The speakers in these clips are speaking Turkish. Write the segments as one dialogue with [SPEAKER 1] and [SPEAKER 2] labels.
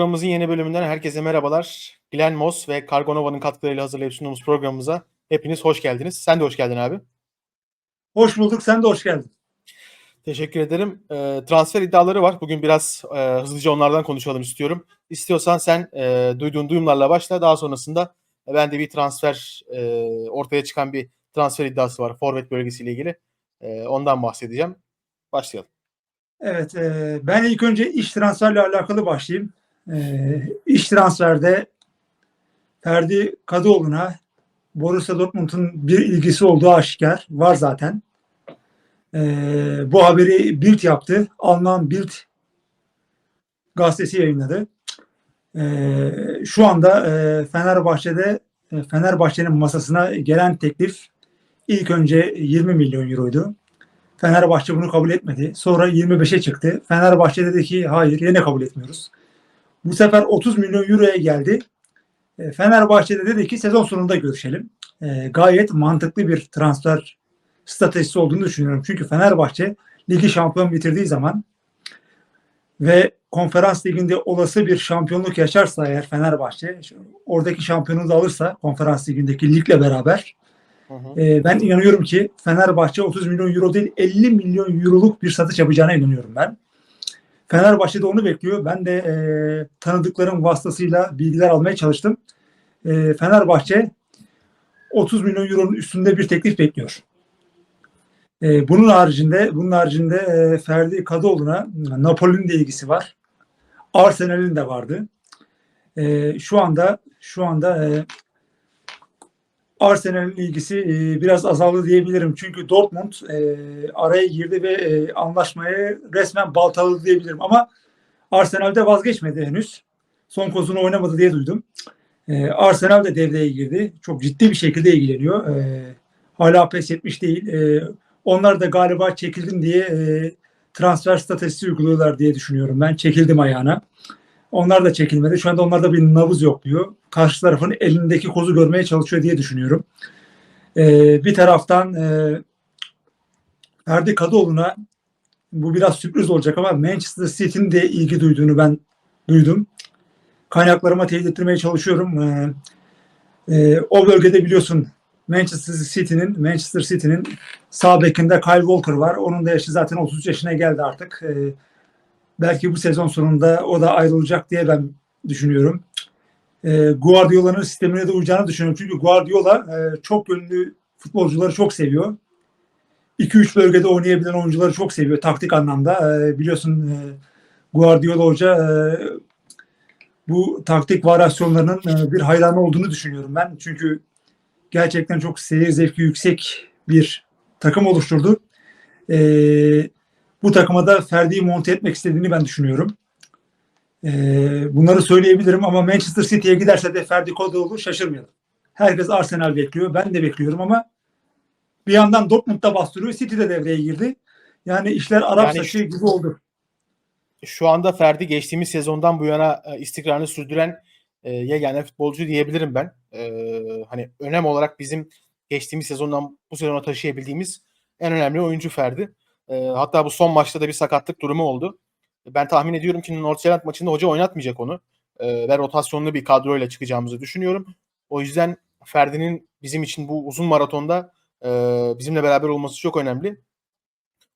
[SPEAKER 1] Programımızın yeni bölümünden herkese merhabalar. Glenn Moss ve Kargonova'nın katkılarıyla hazırlayıp sunduğumuz programımıza hepiniz hoş geldiniz. Sen de hoş geldin abi.
[SPEAKER 2] Hoş bulduk. Sen de hoş geldin.
[SPEAKER 1] Teşekkür ederim. E, transfer iddiaları var. Bugün biraz e, hızlıca onlardan konuşalım istiyorum. İstiyorsan sen e, duyduğun duyumlarla başla. Daha sonrasında ben de bir transfer e, ortaya çıkan bir transfer iddiası var. Forvet bölgesiyle ilgili. E, ondan bahsedeceğim. Başlayalım.
[SPEAKER 2] Evet. E, ben ilk önce iş transferle alakalı başlayayım. E, iş transferde Ferdi Kadıoğlu'na Borussia Dortmund'un bir ilgisi olduğu aşikar. Var zaten. E, bu haberi Bild yaptı. Alman Bild gazetesi yayınladı. E, şu anda e, Fenerbahçe'de e, Fenerbahçe'nin masasına gelen teklif ilk önce 20 milyon euroydu. Fenerbahçe bunu kabul etmedi. Sonra 25'e çıktı. Fenerbahçe dedi ki hayır yine kabul etmiyoruz. Bu sefer 30 milyon euroya geldi. E, Fenerbahçe de dedi ki sezon sonunda görüşelim. E, gayet mantıklı bir transfer stratejisi olduğunu düşünüyorum. Çünkü Fenerbahçe ligi şampiyon bitirdiği zaman ve konferans liginde olası bir şampiyonluk yaşarsa eğer Fenerbahçe oradaki şampiyonluğu da alırsa konferans ligindeki ligle beraber
[SPEAKER 1] Hı hı.
[SPEAKER 2] ee, ben inanıyorum ki Fenerbahçe 30 milyon euro değil 50 milyon euroluk bir satış yapacağına inanıyorum ben. Fenerbahçe de onu bekliyor. Ben de e, tanıdıklarım vasıtasıyla bilgiler almaya çalıştım. E, Fenerbahçe 30 milyon euronun üstünde bir teklif bekliyor. E, bunun haricinde bunun haricinde e, Ferdi Kadıoğlu'na Napoli'nin de ilgisi var. Arsenal'in de vardı. E, şu anda şu anda e, Arsenal'in ilgisi e, biraz azaldı diyebilirim. Çünkü Dortmund e, araya girdi ve e, anlaşmayı resmen baltaladı diyebilirim. Ama Arsenal'de vazgeçmedi henüz. Son kozunu oynamadı diye duydum. E, Arsenal de devreye girdi. Çok ciddi bir şekilde ilgileniyor. E, hala pes etmiş değil. E, onlar da galiba çekildim diye e, transfer statüsü uyguluyorlar diye düşünüyorum. Ben çekildim ayağına. Onlar da çekilmedi. Şu anda onlarda bir nabız yok diyor. Karşı tarafın elindeki kozu görmeye çalışıyor diye düşünüyorum. Ee, bir taraftan e, Ferdi Kadıoğlu'na bu biraz sürpriz olacak ama Manchester City'nin de ilgi duyduğunu ben duydum. Kaynaklarıma teyit ettirmeye çalışıyorum. Ee, e, o bölgede biliyorsun Manchester City'nin Manchester City'nin sağ bekinde Kyle Walker var. Onun da yaşı zaten 33 yaşına geldi artık. Ee, belki bu sezon sonunda o da ayrılacak diye ben düşünüyorum. E, Guardiola'nın sistemine de uyacağını düşünüyorum. Çünkü Guardiola e, çok yönlü futbolcuları çok seviyor. 2-3 bölgede oynayabilen oyuncuları çok seviyor taktik anlamda. E, biliyorsun e, Guardiola hoca e, bu taktik varyasyonlarının e, bir hayranı olduğunu düşünüyorum ben. Çünkü gerçekten çok seyir zevki yüksek bir takım oluşturdu. Eee bu takıma da Ferdi'yi monte etmek istediğini ben düşünüyorum. Ee, bunları söyleyebilirim ama Manchester City'ye giderse de Ferdi Kadıoğlu şaşırmayalım. Herkes Arsenal bekliyor. Ben de bekliyorum ama bir yandan Dortmund'da bastırıyor. City de devreye girdi. Yani işler Arap
[SPEAKER 1] Yani
[SPEAKER 2] saçı gibi oldu.
[SPEAKER 1] Şu anda Ferdi geçtiğimiz sezondan bu yana e, istikrarını sürdüren e, yegane futbolcu diyebilirim ben. E, hani önem olarak bizim geçtiğimiz sezondan bu sezona taşıyabildiğimiz en önemli oyuncu Ferdi. E, hatta bu son maçta da bir sakatlık durumu oldu. Ben tahmin ediyorum ki Nordsjælland maçında hoca oynatmayacak onu. E, ve rotasyonlu bir kadroyla çıkacağımızı düşünüyorum. O yüzden Ferdi'nin bizim için bu uzun maratonda e, bizimle beraber olması çok önemli.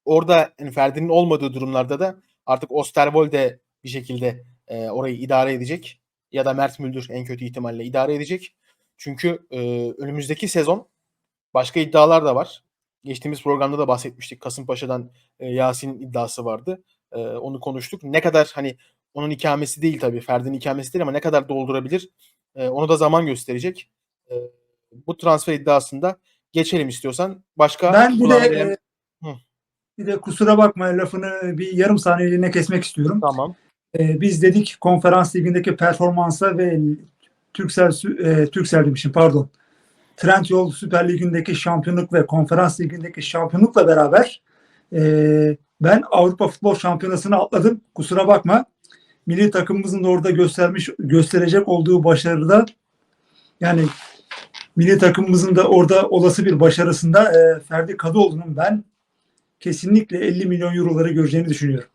[SPEAKER 1] Orada yani Ferdi'nin olmadığı durumlarda da artık Osterwolde bir şekilde e, orayı idare edecek ya da Mert Müldür en kötü ihtimalle idare edecek. Çünkü e, önümüzdeki sezon başka iddialar da var. Geçtiğimiz programda da bahsetmiştik. Kasımpaşa'dan e, Yasin'in iddiası vardı. E, onu konuştuk. Ne kadar hani onun ikamesi değil tabii. Ferdi'nin ikamesi değil ama ne kadar doldurabilir e, onu da zaman gösterecek. E, bu transfer iddiasında geçelim istiyorsan. Başka
[SPEAKER 2] Ben bir de e, bir de kusura bakma lafını bir yarım saniyeliğine kesmek istiyorum.
[SPEAKER 1] Tamam.
[SPEAKER 2] Ee, biz dedik konferans ligindeki performansa ve Türksel e, Türksel demişim pardon. Trendyol Süper Ligi'ndeki şampiyonluk ve konferans ligindeki şampiyonlukla beraber e, ben Avrupa Futbol Şampiyonası'nı atladım. Kusura bakma. Milli takımımızın da orada göstermiş gösterecek olduğu başarıda yani milli takımımızın da orada olası bir başarısında e, Ferdi Kadıoğlu'nun ben kesinlikle 50 milyon euroları göreceğini düşünüyorum.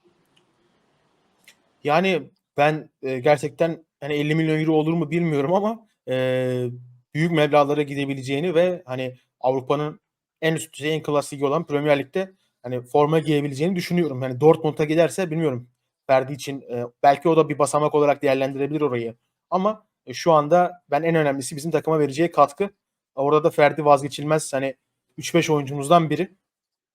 [SPEAKER 1] Yani ben e, gerçekten hani 50 milyon euro olur mu bilmiyorum ama e, büyük meblağlara gidebileceğini ve hani Avrupa'nın en üst düzey en klas ligi olan Premier Lig'de hani forma giyebileceğini düşünüyorum. Hani Dortmund'a giderse bilmiyorum. Ferdi için e, belki o da bir basamak olarak değerlendirebilir orayı. Ama e, şu anda ben en önemlisi bizim takıma vereceği katkı. Orada da Ferdi vazgeçilmez hani 3-5 oyuncumuzdan biri.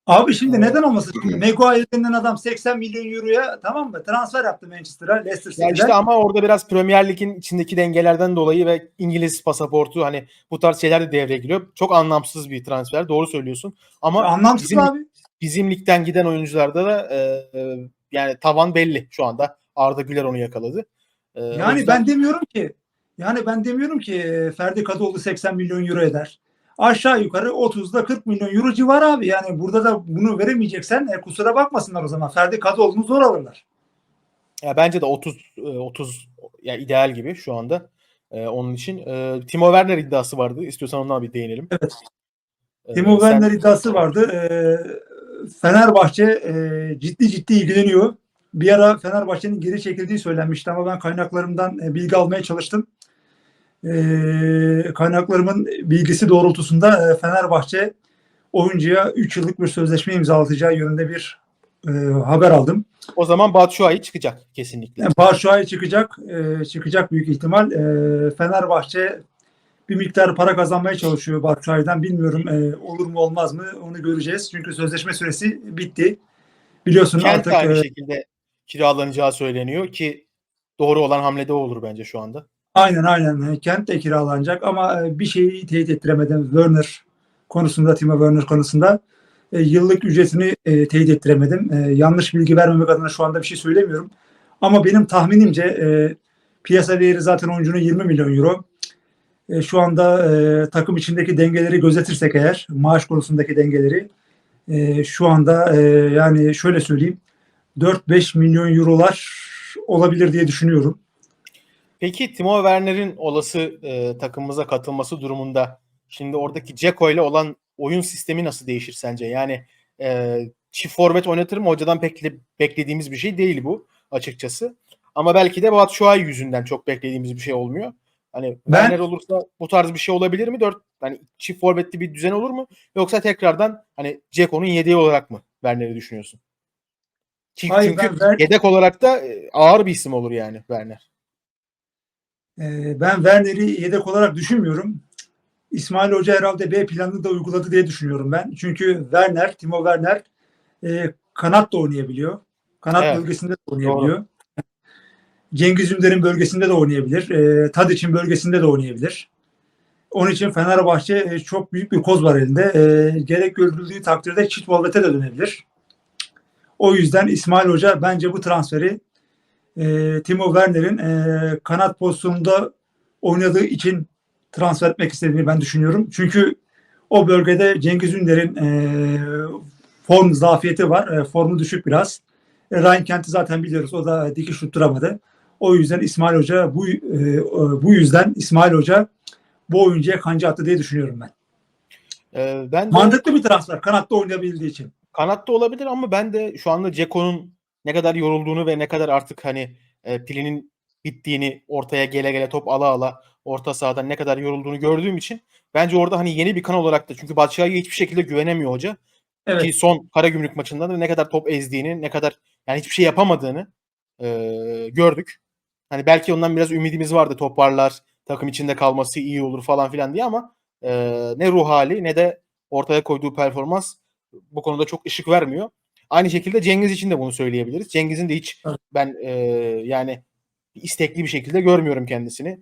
[SPEAKER 2] Abi şimdi neden olmasın? Şimdi Maguire denilen adam 80 milyon euroya tamam mı? Transfer yaptı Manchester'a, Leicester
[SPEAKER 1] Ya
[SPEAKER 2] City'den.
[SPEAKER 1] işte ama orada biraz Premier Lig'in içindeki dengelerden dolayı ve İngiliz pasaportu hani bu tarz şeyler de devreye giriyor. Çok anlamsız bir transfer. Doğru söylüyorsun. Ama
[SPEAKER 2] Anlamsız
[SPEAKER 1] bizim,
[SPEAKER 2] abi.
[SPEAKER 1] bizim ligden giden oyuncularda da e, e, yani tavan belli şu anda. Arda Güler onu yakaladı. E,
[SPEAKER 2] Yani
[SPEAKER 1] yüzden-
[SPEAKER 2] ben demiyorum ki yani ben demiyorum ki e, Ferdi Kadıoğlu 80 milyon euro eder. Aşağı yukarı 30'da 40 milyon euro civarı abi. Yani burada da bunu veremeyeceksen e, kusura bakmasınlar o zaman. Ferdi Kadıoğlu'nu zor alırlar.
[SPEAKER 1] Ya bence de 30 e, 30 ya ideal gibi şu anda. E, onun için e, Timo Werner iddiası vardı. İstiyorsan ondan bir değinelim.
[SPEAKER 2] Evet.
[SPEAKER 1] E,
[SPEAKER 2] Timo
[SPEAKER 1] sen-
[SPEAKER 2] Werner iddiası vardı. E, Fenerbahçe e, ciddi ciddi ilgileniyor. Bir ara Fenerbahçe'nin geri çekildiği söylenmişti ama ben kaynaklarımdan e, bilgi almaya çalıştım. E, kaynaklarımın bilgisi doğrultusunda e, Fenerbahçe oyuncuya 3 yıllık bir sözleşme imzalatacağı yönünde bir e, haber aldım.
[SPEAKER 1] O zaman Batshuayi çıkacak kesinlikle.
[SPEAKER 2] Yani Batshuayi çıkacak, e, çıkacak büyük ihtimal. E, Fenerbahçe bir miktar para kazanmaya çalışıyor Batshuayi'den. Bilmiyorum e, olur mu olmaz mı onu göreceğiz. Çünkü sözleşme süresi bitti. Biliyorsun
[SPEAKER 1] Kent
[SPEAKER 2] artık
[SPEAKER 1] aynı
[SPEAKER 2] e,
[SPEAKER 1] şekilde kiralanacağı söyleniyor ki doğru olan hamle de o olur bence şu anda.
[SPEAKER 2] Aynen aynen Kent de kiralanacak ama e, bir şeyi teyit ettiremedim. Werner konusunda, Timo Werner konusunda e, yıllık ücretini e, teyit ettiremedim. E, yanlış bilgi vermemek adına şu anda bir şey söylemiyorum. Ama benim tahminimce e, piyasa değeri zaten oyuncunun 20 milyon euro. E, şu anda e, takım içindeki dengeleri gözetirsek eğer, maaş konusundaki dengeleri e, şu anda e, yani şöyle söyleyeyim 4-5 milyon eurolar olabilir diye düşünüyorum.
[SPEAKER 1] Peki Timo Werner'in olası e, takımımıza katılması durumunda şimdi oradaki Dzeko ile olan oyun sistemi nasıl değişir sence? Yani e, çift forvet oynatır mı? Hocadan pek de beklediğimiz bir şey değil bu açıkçası. Ama belki de Batshuayi yüzünden çok beklediğimiz bir şey olmuyor. Hani
[SPEAKER 2] Ben-
[SPEAKER 1] Werner olursa bu tarz bir şey olabilir mi? Dört hani çift forvetli bir düzen olur mu? Yoksa tekrardan hani Dzeko'nun yedeği olarak mı Werner'i düşünüyorsun? Çünkü,
[SPEAKER 2] Hayır,
[SPEAKER 1] çünkü
[SPEAKER 2] ben
[SPEAKER 1] yedek olarak da e, ağır bir isim olur yani Werner.
[SPEAKER 2] Ee, ben Werner'i yedek olarak düşünmüyorum. İsmail Hoca herhalde B planını da uyguladı diye düşünüyorum ben. Çünkü Werner, Timo Werner e, kanat da oynayabiliyor. Kanat
[SPEAKER 1] Evet.
[SPEAKER 2] bölgesinde de oynayabiliyor. Cengiz Ünder'in bölgesinde de oynayabilir. E, Tadiç'in bölgesinde de oynayabilir. Onun için Fenerbahçe e, çok büyük bir koz var elinde. E, gerek görüldüğü takdirde çift forvete de dönebilir. O yüzden İsmail Hoca bence bu transferi e, Timo Werner'in e, kanat pozisyonunda oynadığı için transfer etmek istediğini ben düşünüyorum. Çünkü o bölgede Cengiz Ünder'in e, form zafiyeti var. E, formu düşük biraz. E, Ryan Kent'i zaten biliyoruz. O da dikiş tutturamadı. O yüzden İsmail Hoca bu e, bu yüzden İsmail Hoca bu oyuncuya kanca attı diye düşünüyorum ben.
[SPEAKER 1] E, ben de
[SPEAKER 2] Mantıklı bir transfer. Kanatta oynayabildiği için.
[SPEAKER 1] Kanatta olabilir ama ben de şu anda Ceko'nun ne kadar yorulduğunu ve ne kadar artık hani e, pilinin bittiğini ortaya gele gele top ala ala orta sahadan ne kadar yorulduğunu gördüğüm için bence orada hani yeni bir kan olarak da çünkü Batshuayi'ye hiçbir şekilde güvenemiyor hoca.
[SPEAKER 2] Evet.
[SPEAKER 1] Ki son Karagümrük maçında da ne kadar top ezdiğini, ne kadar yani hiçbir şey yapamadığını e, gördük. Hani belki ondan biraz ümidimiz vardı toparlar, takım içinde kalması iyi olur falan filan diye ama e, ne ruh hali ne de ortaya koyduğu performans bu konuda çok ışık vermiyor. Aynı şekilde Cengiz için de bunu söyleyebiliriz. Cengiz'in de hiç ben e, yani istekli bir şekilde görmüyorum kendisini.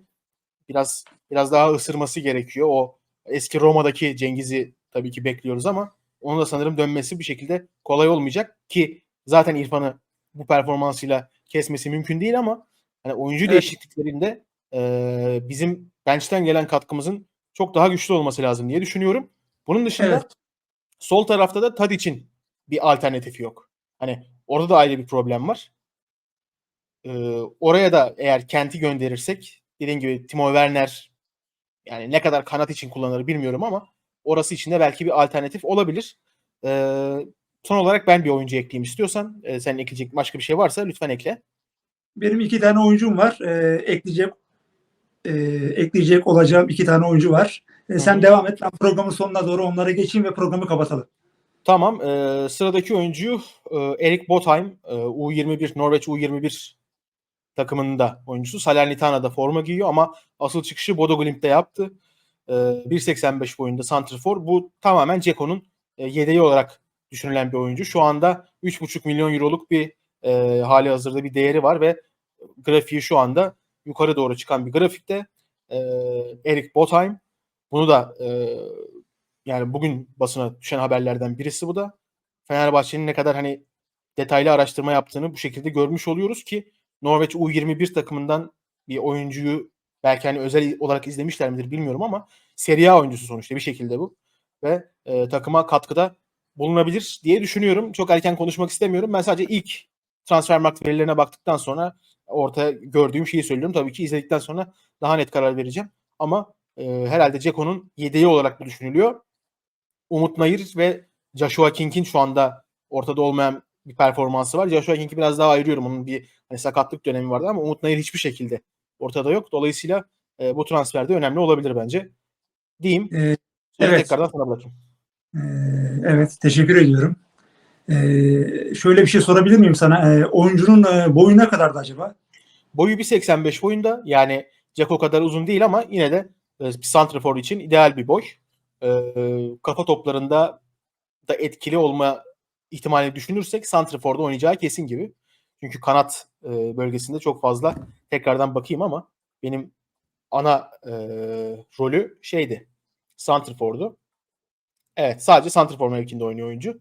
[SPEAKER 1] Biraz biraz daha ısırması gerekiyor. O eski Roma'daki Cengiz'i tabii ki bekliyoruz ama onun da sanırım dönmesi bir şekilde kolay olmayacak ki zaten İrfan'ı bu performansıyla kesmesi mümkün değil ama hani oyuncu
[SPEAKER 2] Evet.
[SPEAKER 1] değişikliklerinde e, bizim bench'ten gelen katkımızın çok daha güçlü olması lazım diye düşünüyorum. Bunun dışında
[SPEAKER 2] Evet.
[SPEAKER 1] sol tarafta da Tadic'in bir alternatifi yok. Hani orada da ayrı bir problem var. Ee, oraya da eğer Kent'i gönderirsek dediğim gibi Timo Werner yani ne kadar kanat için kullanılır bilmiyorum ama orası için de belki bir alternatif olabilir. Ee, son olarak ben bir oyuncu ekleyeyim istiyorsan. Ee, senin ekleyecek başka bir şey varsa lütfen ekle.
[SPEAKER 2] benim iki tane oyuncum var. E, ekleyecek e, ekleyecek olacağım iki tane oyuncu var. E, sen
[SPEAKER 1] Hı hı.
[SPEAKER 2] devam et. Ben programın sonuna doğru onlara geçeyim ve programı kapatalım.
[SPEAKER 1] Tamam. eee, sıradaki oyuncu eee, Erik Botheim. eee, U21, Norveç U21 takımında oyuncusu. Salernitana'da forma giyiyor ama asıl çıkışı Bodo Glimt'te yaptı. Eee 1.85 boyunda santrfor. Bu tamamen Ceko'nun e, yedeği olarak düşünülen bir oyuncu. Şu anda 3.5 milyon euroluk bir e, hali hazırda bir değeri var ve grafiği şu anda yukarı doğru çıkan bir grafikte. E, Erik Botheim. Bunu da e, yani bugün basına düşen haberlerden birisi bu da. Fenerbahçe'nin ne kadar hani detaylı araştırma yaptığını bu şekilde görmüş oluyoruz ki Norveç U21 takımından bir oyuncuyu belki hani özel olarak izlemişler midir bilmiyorum ama Serie A oyuncusu sonuçta bir şekilde bu. Ve e, takıma katkıda bulunabilir diye düşünüyorum. Çok erken konuşmak istemiyorum. Ben sadece ilk transfermarkt verilerine baktıktan sonra ortaya gördüğüm şeyi söylüyorum. Tabii ki izledikten sonra daha net karar vereceğim. Ama e, herhalde Ceko'nun yedeği olarak bu düşünülüyor. Umut Nayır ve Joshua King'in şu anda ortada olmayan bir performansı var. Joshua King'i biraz daha ayırıyorum. Onun bir hani sakatlık dönemi vardı ama Umut Nayır hiçbir şekilde ortada yok. Dolayısıyla e, bu transferde önemli olabilir bence. Diyeyim.
[SPEAKER 2] E,
[SPEAKER 1] Sonra
[SPEAKER 2] evet.
[SPEAKER 1] tekrardan sana bırakayım.
[SPEAKER 2] e, evet, teşekkür ediyorum. E, şöyle bir şey sorabilir miyim sana? E, oyuncunun e, boyu ne kadardı acaba?
[SPEAKER 1] Boyu 1.85 boyunda. Yani Ceko kadar uzun değil ama yine de e, bir santrafor için ideal bir boy. E, kafa toplarında da etkili olma ihtimalini düşünürsek santraforda oynayacağı kesin gibi. Çünkü kanat e, bölgesinde çok fazla tekrardan bakayım ama benim ana e, rolü şeydi. Santrafor'du. Evet sadece santrafor mevkinde oynuyor oyuncu.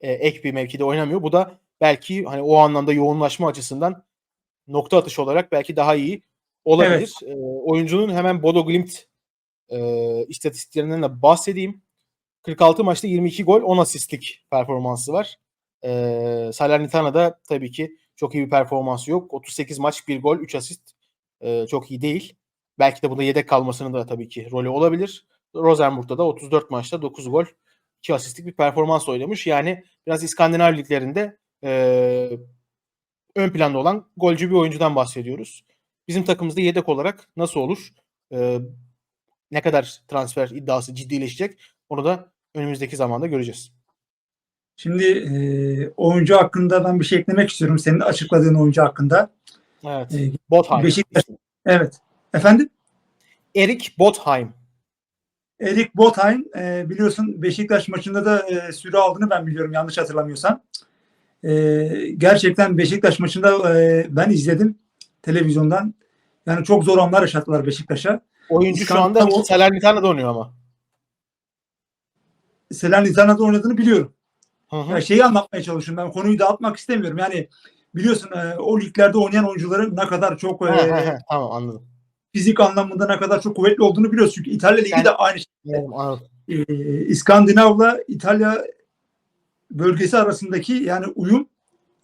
[SPEAKER 1] E, ek bir mevkide oynamıyor. Bu da belki hani o anlamda yoğunlaşma açısından nokta atışı olarak belki daha iyi olabilir. E, oyuncunun hemen Bodo Glimt e, istatistiklerinden de bahsedeyim. 46 maçta 22 gol 10 asistlik performansı var. E, Salernitana'da tabii ki çok iyi bir performansı yok. 38 maç 1 gol 3 asist e, çok iyi değil. Belki de bunda yedek kalmasının da tabii ki rolü olabilir. Rosenborg'da da 34 maçta 9 gol 2 asistlik bir performans oynamış. Yani biraz İskandinav liglerinde e, ön planda olan golcü bir oyuncudan bahsediyoruz. Bizim takımımızda yedek olarak nasıl olur? E, ne kadar transfer iddiası ciddileşecek? Onu da önümüzdeki zamanda göreceğiz.
[SPEAKER 2] Şimdi e, oyuncu hakkında ben bir şey eklemek istiyorum. Senin açıkladığın oyuncu hakkında.
[SPEAKER 1] Evet.
[SPEAKER 2] E,
[SPEAKER 1] Botheim.
[SPEAKER 2] Beşiktaş- evet. Efendim?
[SPEAKER 1] Erik Botheim.
[SPEAKER 2] Erik Botheim e, biliyorsun Beşiktaş maçında da e, süre aldığını ben biliyorum yanlış hatırlamıyorsam. E, gerçekten Beşiktaş maçında e, ben izledim televizyondan. Yani çok zor anlar yaşattılar Beşiktaş'a.
[SPEAKER 1] Oyuncu şu anda Salernitana'da oynuyor ama.
[SPEAKER 2] Salernitano'da oynadığını biliyorum.
[SPEAKER 1] Hı hı.
[SPEAKER 2] Ya şeyi anlatmaya çalışıyorum ben konuyu dağıtmak istemiyorum. Yani biliyorsun e, o liglerde oynayan oyuncuların ne kadar çok e.
[SPEAKER 1] Tamam anladım.
[SPEAKER 2] fizik anlamında ne kadar çok kuvvetli olduğunu biliyoruz. Çünkü İtalya Ligi
[SPEAKER 1] Yani-
[SPEAKER 2] de aynı şey.
[SPEAKER 1] Anladım.
[SPEAKER 2] e, İskandinav'la İtalya bölgesi arasındaki yani uyum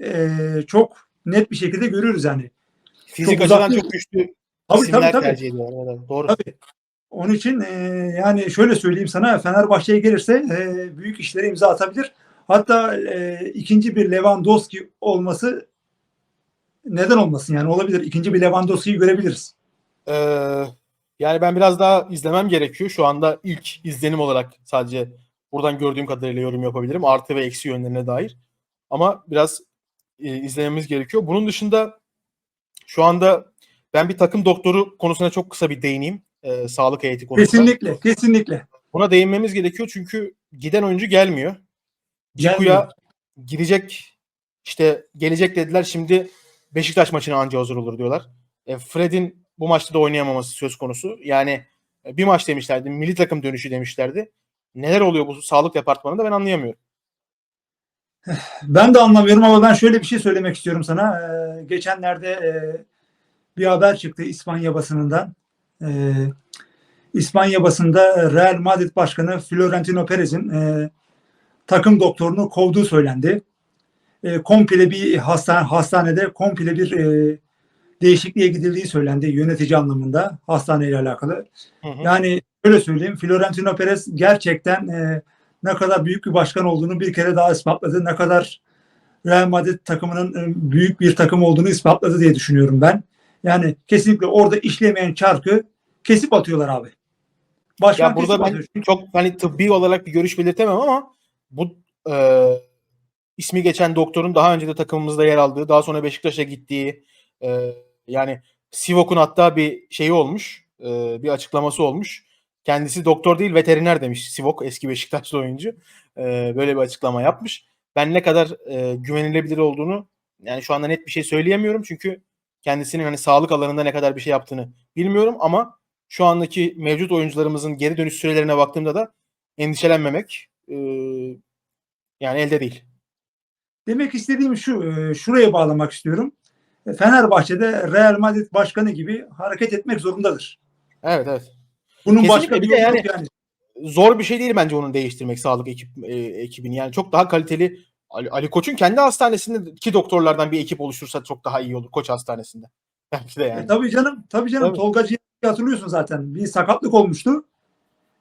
[SPEAKER 2] e, çok net bir şekilde görüyoruz yani.
[SPEAKER 1] Fizik
[SPEAKER 2] Çok
[SPEAKER 1] açıdan çok güçlü
[SPEAKER 2] Tabii
[SPEAKER 1] isimler
[SPEAKER 2] tabii tabii.
[SPEAKER 1] tercih ediyorlar. Evet, doğru.
[SPEAKER 2] Tabii. Onun için e, yani şöyle söyleyeyim sana Fenerbahçe'ye gelirse e, büyük işlere imza atabilir. Hatta e, ikinci bir Lewandowski olması neden olmasın yani olabilir. İkinci bir Lewandowski'yi görebiliriz.
[SPEAKER 1] Ee, yani ben biraz daha izlemem gerekiyor. Şu anda ilk izlenim olarak sadece buradan gördüğüm kadarıyla yorum yapabilirim. Artı ve eksi yönlerine dair. Ama biraz e, izlememiz gerekiyor. Bunun dışında şu anda ben bir takım doktoru konusuna çok kısa bir değineyim. Ee, sağlık heyeti konusunda.
[SPEAKER 2] Kesinlikle, kesinlikle.
[SPEAKER 1] Buna değinmemiz gerekiyor çünkü giden oyuncu gelmiyor.
[SPEAKER 2] Gelmiyor.
[SPEAKER 1] Ciku'ya gidecek işte gelecek dediler şimdi Beşiktaş maçına anca hazır olur diyorlar. E, Fred'in bu maçta da oynayamaması söz konusu. Yani e, bir maç demişlerdi. Milli takım dönüşü demişlerdi. Neler oluyor bu sağlık departmanında ben anlayamıyorum.
[SPEAKER 2] Ben de anlamıyorum ama ben şöyle bir şey söylemek istiyorum sana. Ee, geçenlerde e, bir haber çıktı İspanya basınından. Ee, İspanya basında Real Madrid Başkanı Florentino Perez'in e, takım doktorunu kovduğu söylendi. E, komple bir hastane, hastanede komple bir e, değişikliğe gidildiği söylendi yönetici anlamında hastaneyle alakalı.
[SPEAKER 1] Hı hı.
[SPEAKER 2] Yani öyle söyleyeyim Florentino Perez gerçekten e, ne kadar büyük bir başkan olduğunu bir kere daha ispatladı. Ne kadar Real Madrid takımının e, büyük bir takım olduğunu ispatladı diye düşünüyorum ben. Yani kesinlikle orada işlemeyen çarkı kesip atıyorlar abi. Başkan
[SPEAKER 1] Ya burada ben
[SPEAKER 2] atıyor.
[SPEAKER 1] Çok hani tıbbi olarak bir görüş belirtemem ama bu e, ismi geçen doktorun daha önce de takımımızda yer aldığı, daha sonra Beşiktaş'a gittiği e, yani Sivok'un hatta bir şeyi olmuş, e, bir açıklaması olmuş. Kendisi doktor değil veteriner demiş Sivok eski Beşiktaşlı oyuncu. E, böyle bir açıklama yapmış. Ben ne kadar e, güvenilebilir olduğunu yani şu anda net bir şey söyleyemiyorum çünkü kendisinin hani sağlık alanında ne kadar bir şey yaptığını bilmiyorum ama şu andaki mevcut oyuncularımızın geri dönüş sürelerine baktığımda da endişelenmemek e, yani elde değil.
[SPEAKER 2] Demek istediğim şu, şuraya bağlamak istiyorum. E, Fenerbahçe'de Real Madrid başkanı gibi hareket etmek zorundadır.
[SPEAKER 1] Evet evet.
[SPEAKER 2] Bunun
[SPEAKER 1] Kesinlikle
[SPEAKER 2] başka bir
[SPEAKER 1] bir yani-
[SPEAKER 2] yani.
[SPEAKER 1] Zor bir şey değil bence onun değiştirmek sağlık ekip e, ekibini. Yani çok daha kaliteli Ali, Ali Koç'un kendi hastanesinde iki doktorlardan bir ekip oluştursa çok daha iyi olur Koç hastanesinde. Belki de yani.
[SPEAKER 2] E, tabii canım, tabii canım.
[SPEAKER 1] Tabii.
[SPEAKER 2] Tolgacı'yı hatırlıyorsun zaten. Bir sakatlık olmuştu.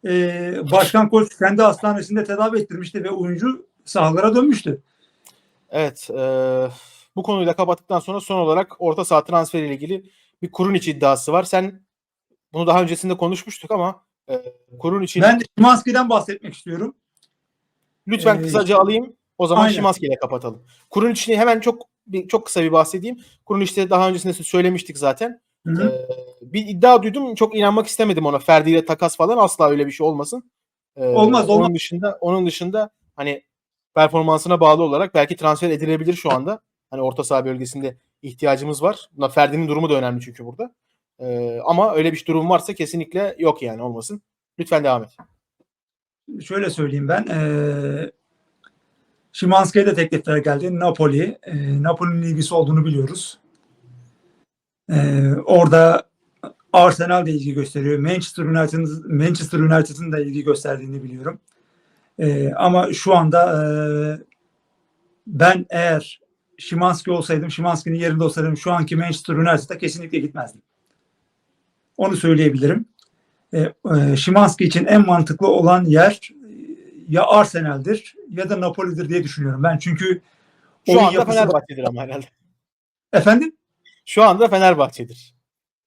[SPEAKER 2] E, başkan koç kendi hastanesinde tedavi ettirmişti ve oyuncu sahalara dönmüştü.
[SPEAKER 1] Evet. e, bu konuyu da kapattıktan sonra son olarak orta saha transferiyle ilgili bir kurun içi iddiası var. Sen bunu daha öncesinde konuşmuştuk ama e, kurun için
[SPEAKER 2] Ben de Şimanski'den bahsetmek istiyorum.
[SPEAKER 1] Lütfen
[SPEAKER 2] Ee,
[SPEAKER 1] kısaca alayım. O zaman
[SPEAKER 2] aynen.
[SPEAKER 1] Şimanski ile kapatalım. Kurun içini hemen çok bir, çok kısa bir bahsedeyim. Kurun işte daha öncesinde söylemiştik zaten.
[SPEAKER 2] Hı hı.
[SPEAKER 1] Ee, bir iddia duydum. Çok inanmak istemedim ona. Ferdi ile takas falan asla öyle bir şey olmasın. Ee,
[SPEAKER 2] Olmaz,
[SPEAKER 1] Onun
[SPEAKER 2] olmaz.
[SPEAKER 1] dışında onun dışında hani performansına bağlı olarak belki transfer edilebilir şu anda. Hani orta saha bölgesinde ihtiyacımız var. Buna Ferdi'nin durumu da önemli çünkü burada. Ee, ama öyle bir durum varsa kesinlikle yok yani olmasın. Lütfen devam et.
[SPEAKER 2] Şöyle söyleyeyim ben. E, Şimanski'ye de teklifler geldi. Napoli. E, Napoli'nin ilgisi olduğunu biliyoruz. E, orada Arsenal da ilgi gösteriyor. Manchester United'ın Manchester United'ın da ilgi gösterdiğini biliyorum. E, ama şu anda e, ben eğer Şimanski olsaydım, Şimanski'nin yerinde olsaydım şu anki Manchester United'a kesinlikle gitmezdim. Onu söyleyebilirim. E, e, Şimanski için en mantıklı olan yer ya Arsenal'dir ya da Napoli'dir diye düşünüyorum ben. Çünkü
[SPEAKER 1] Şu anda
[SPEAKER 2] yapısı-
[SPEAKER 1] Fenerbahçe'dir ama herhalde.
[SPEAKER 2] Efendim?
[SPEAKER 1] Şu anda Fenerbahçe'dir.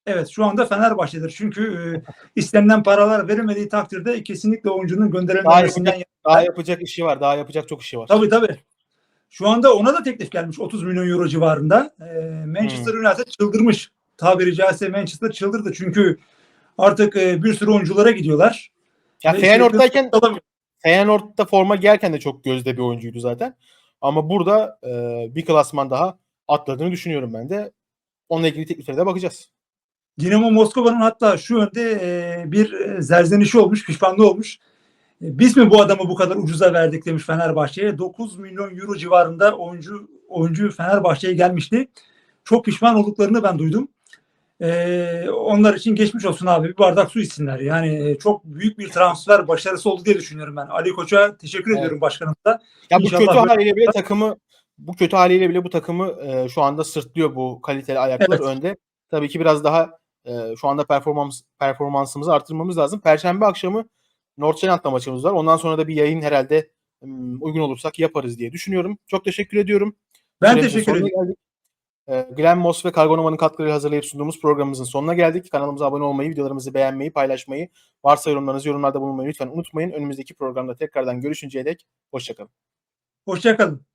[SPEAKER 2] Evet şu anda Fenerbahçe'dir. Çünkü e, istenilen paralar verilmediği takdirde kesinlikle oyuncunun gönderilmesinden
[SPEAKER 1] Daha yapacak işi var. Daha yapacak çok işi var.
[SPEAKER 2] Tabii tabii. Şu anda ona da teklif gelmiş 30 milyon euro civarında. Ee, Manchester United çıldırmış. Tabiri caizse Manchester çıldırdı. Çünkü artık e, bir sürü oyunculara gidiyorlar.
[SPEAKER 1] Ya Feyenoord'dayken. Feyenoord'da forma giyerken de çok gözde bir oyuncuydu zaten. Ama burada e, bir klasman daha atladığını düşünüyorum ben de. Onunla ilgili tekliflere de bakacağız.
[SPEAKER 2] Dinamo Moskova'nın hatta şu yönde e, bir e, zerzenişi olmuş, pişmanlığı olmuş. E, Biz mi bu adamı bu kadar ucuza verdik demiş Fenerbahçe'ye. 9 milyon euro civarında oyuncu oyuncu Fenerbahçe'ye gelmişti. Çok pişman olduklarını ben duydum. E, onlar için geçmiş olsun abi. Bir bardak su içsinler. Yani e, çok büyük bir transfer başarısı oldu diye düşünüyorum ben. Ali Koç'a teşekkür
[SPEAKER 1] Evet.
[SPEAKER 2] ediyorum başkanımıza.
[SPEAKER 1] Ya bu
[SPEAKER 2] İnşallah
[SPEAKER 1] kötü haliyle bile takımı bu kötü haliyle bile bu takımı e, şu anda sırtlıyor bu kaliteli ayaklar
[SPEAKER 2] Evet.
[SPEAKER 1] önde. Tabii ki biraz daha e, şu anda performans performansımızı artırmamız lazım. Perşembe akşamı Nordsjælland'la maçımız var. Ondan sonra da bir yayın herhalde uygun olursak yaparız diye düşünüyorum. Çok teşekkür ediyorum.
[SPEAKER 2] Ben
[SPEAKER 1] Süremizin
[SPEAKER 2] teşekkür ederim.
[SPEAKER 1] geldik. Ee, Glenn Moss ve Kargonoma'nın katkılarıyla hazırlayıp sunduğumuz programımızın sonuna geldik. Kanalımıza abone olmayı, videolarımızı beğenmeyi, paylaşmayı, varsa yorumlarınızı yorumlarda bulunmayı lütfen unutmayın. Önümüzdeki programda tekrardan görüşünceye dek hoşçakalın.
[SPEAKER 2] Hoşçakalın.